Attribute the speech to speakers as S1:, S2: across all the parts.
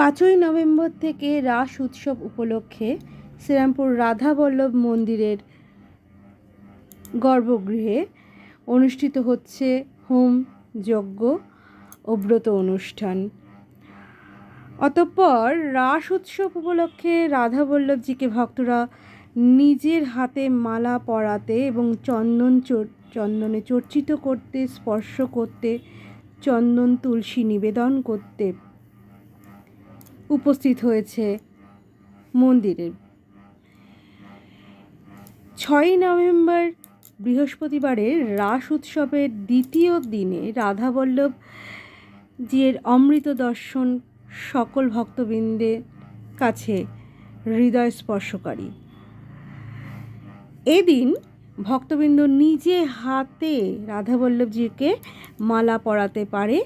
S1: পাঁচই নভেম্বর থেকে রাস উৎসব উপলক্ষে শ্রীরামপুর রাধাবল্লভ মন্দিরের গর্ভগৃহে অনুষ্ঠিত হচ্ছে হোম যজ্ঞ ও ব্রত অনুষ্ঠান। অতঃপর রাস উৎসব উপলক্ষে রাধাবল্লভজিকে ভক্তরা নিজের হাতে মালা পরাতে এবং চন্দন চন্দনে চর্চিত করতে, স্পর্শ করতে, চন্দন তুলসী নিবেদন করতে উপস্থিত হয়েছে মন্দিরে। ছয়ই নভেম্বর বৃহস্পতিবারের রাস উৎসবের দ্বিতীয় দিনে রাধাবল্লভ জির অমৃত দর্শন সকল ভক্তবৃন্দের কাছে হৃদয় স্পর্শকারী। এদিন ভক্তবৃন্দ নিজে হাতে রাধাবল্লভজিকে মালা পরাতে পারে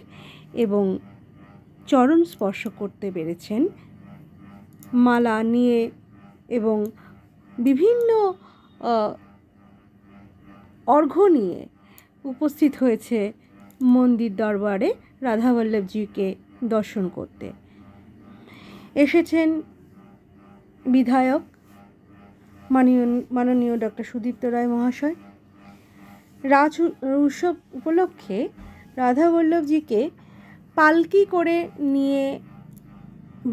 S1: এবং চরণ স্পর্শ করতে পেরেছেন। মালা নিয়ে এবং বিভিন্ন অর্ঘ্য নিয়ে উপস্থিত হয়েছে মন্দির দরবারে রাধাবল্লভজিকে দর্শন করতে। এসেছেন বিধায়ক মাননীয় মাননীয় ডক্টর সুদীপ্ত রায় মহাশয়। রাজ উৎসব উপলক্ষে রাধাবল্লভজিকে পালকি করে নিয়ে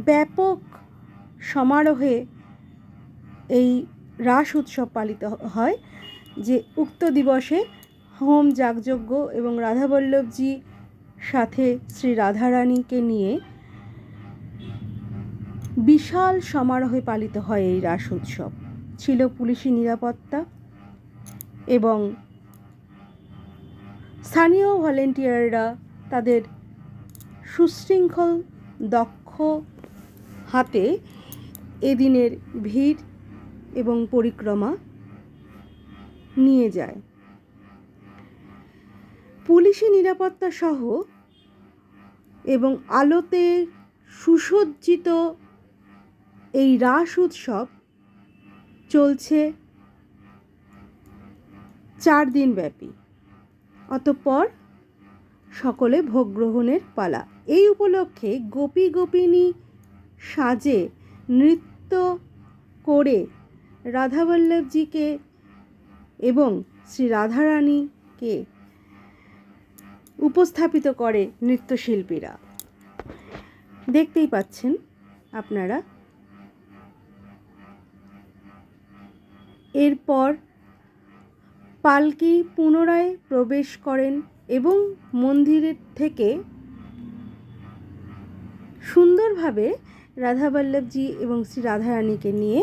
S1: ব্যাপক সমারোহে এই রাস উৎসব পালিত হয়, যে উক্ত দিবসে হোম যাগযজ্ঞ এবং রাধাবল্লভজি সাথে শ্রী রাধারানীকে নিয়ে বিশাল সমারোহে পালিত হয় এই রাস উৎসব। ছিল পুলিশি নিরাপত্তা এবং স্থানীয় ভলেন্টিয়াররা তাদের সুশৃঙ্খল, দক্ষ হাতে এদিনের ভিড় এবং পরিক্রমা নিয়ে যায়। পুলিশি নিরাপত্তা সহ এবং আলোতে সুসজ্জিত এই রাস উৎসব চলছে চার দিন ব্যাপী অতঃপর সকলে ভোগ গ্রহণের পালা। এই উপলক্ষে গোপী গোপিনী সাজে নৃত্য করে রাধাবল্লভজিকে এবং শ্রী রাধারানীকে উপস্থাপিত করে নৃত্যশিল্পীরা। দেখতেই পাচ্ছেন আপনারা। এরপর পালকি পুনরায় প্রবেশ করেন এবং মন্দিরের থেকে সুন্দরভাবে রাধাবল্লভজি এবং শ্রী রাধারানীকে নিয়ে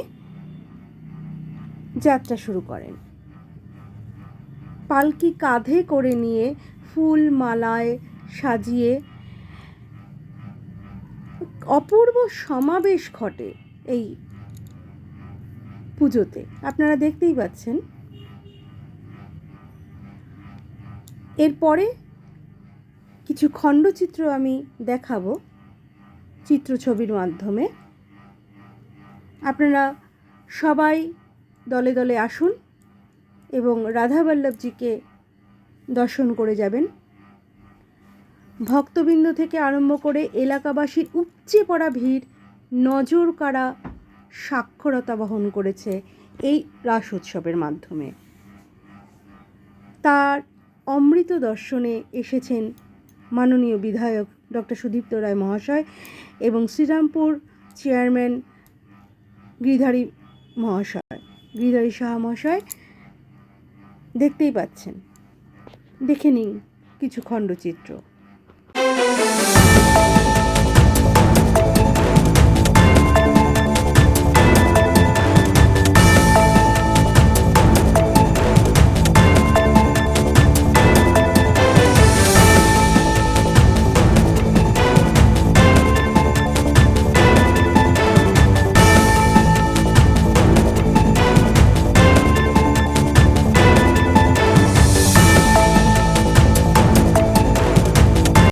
S1: যাত্রা শুরু করেন। পালকি কাঁধে করে নিয়ে ফুল মালায় সাজিয়ে অপূর্ব সমাবেশ ঘটে এই পুজোতে। আপনারা দেখতেই পাচ্ছেন। এরপরে কিছু খণ্ডচিত্র আমি দেখাবো। চিত্রছবির মাধ্যমে। আপনারা সবাই দলে দলে আসুন এবং রাধাবল্লভজিকে দর্শন করে যাবেন। ভক্তবৃন্দ থেকে আরম্ভ করে এলাকাবাসীর উপচে পড়া ভিড়, নজর কাড়া সাক্ষরতা বহন করেছে এই রাস উৎসবের মাধ্যমে। তার অমৃত দর্শনে এসেছেন মাননীয় বিধায়ক ডক্টর সুদীপ্ত রায় মহাশয় এবং শ্রীরামপুর চেয়ারম্যান গিরিধারী মহাশয়, গিরিধারী সাহা মহাশয় দেখতেই পাচ্ছেন। দেখে নিন কিছু খণ্ডচিত্র।